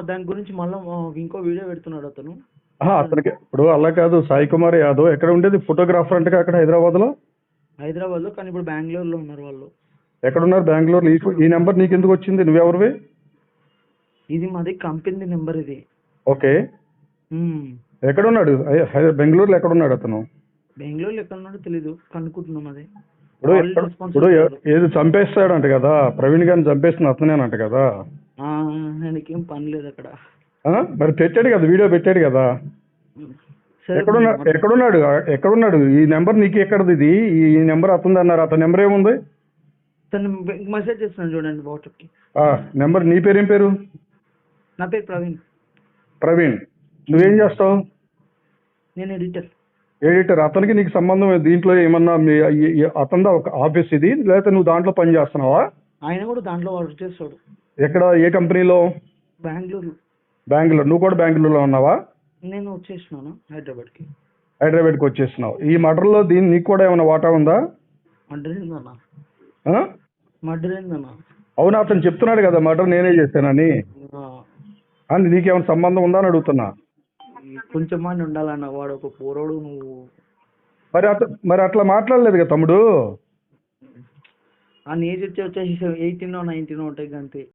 దాని గురించి మళ్ళీ ఇంకో వీడియో పెడుతున్నాడు అతను. అతనికి ఇప్పుడు అలా కాదు సాయి కుమార్ యాదవ్ ఎక్కడ ఉండేది? ఫోటోగ్రాఫర్ అంటే అక్కడ హైదరాబాద్లో? హైదరాబాద్లో కానీ ఇప్పుడు బెంగళూరులో ఉన్నారు వాళ్ళు. ఎక్కడున్నారు బెంగళూరు ఈ ఈ నెంబర్ నీకు ఎందుకు వచ్చింది? నువ్వెవరివి? ఇది మాది కంపెనీ నెంబర్ ఇది. ఓకే. హై- హై- బెంగళూరులో ఎక్కడున్నాడు అతను? బెంగళూరులో ఎక్కడ ఉన్నాడో తెలీదు కనుక్కుంటున్నాం అది. ఇప్పుడు ఎక్కడ- ఇప్పుడు. ఏది చంపేస్తాడంట కదా? ప్రవీణ్ గారిని చంపేస్తున్న అతనేనంట కదా? ఆయనకేం పని లేదు అక్కడ? మరి పెట్టాడు కదా వీడియో పెట్టాడు కదా. ఎక్కడున్నా ఎక్కడున్నాడు? ఎక్కడున్నాడు? ఈ నెంబర్ నీకు ఎక్కడది ఇది? ఈ నెంబర్ అతనిది అన్నారు అతని నెంబర్ ఏముంది? తను మెసేజ్ చేస్తున్నాను చూడండి వాట్సాప్కి. ఆ, నెంబర్ నీ పేరు ఏం పేరు? నా పేరు ప్రవీణ్. ప్రవీణ్. నువ్వేం చేస్తావు? నేను ఎడిటర్. ఎడిటర్. అతనికి నీకు సంబంధం దీంట్లో ఏమన్నా అతనిదా ఒక ఆఫీస్ ఇది? లేకపోతే నువ్వు దాంట్లో పని చేస్తున్నావా? ఆయన కూడా దాంట్లో వర్క్ చేస్తాడు. ఎక్కడ ఏ కంపెనీలో? బెంగళూరు. బెంగళూరు. నువ్వు కూడా బెంగళూరులో ఉన్నావా? నేను వచ్చేసినాను హైదరాబాద్కి. హైదరాబాద్కి వచ్చేస్తున్నావు ఈ మటర్లో దీని నీకు కూడా ఏమైనా వాటా ఉందా? మర్డర్ అవును అతను చెప్తున్నాడు కదా మటర్ నేనే చేశానని. అని నీకేమైనా సంబంధం ఉందా అని అడుగుతున్నా. కొంచెం మంది ఉండాలన్న వాడు ఒక పోరోడు నువ్వు. మరి అత మరి అట్లా మాట్లాడలేదు కదా తమ్ముడు? ఆ ఏజ్ వచ్చి వచ్చేసి ఎయిటీన్ నైన్టీన్ ఉంటాయి అంతే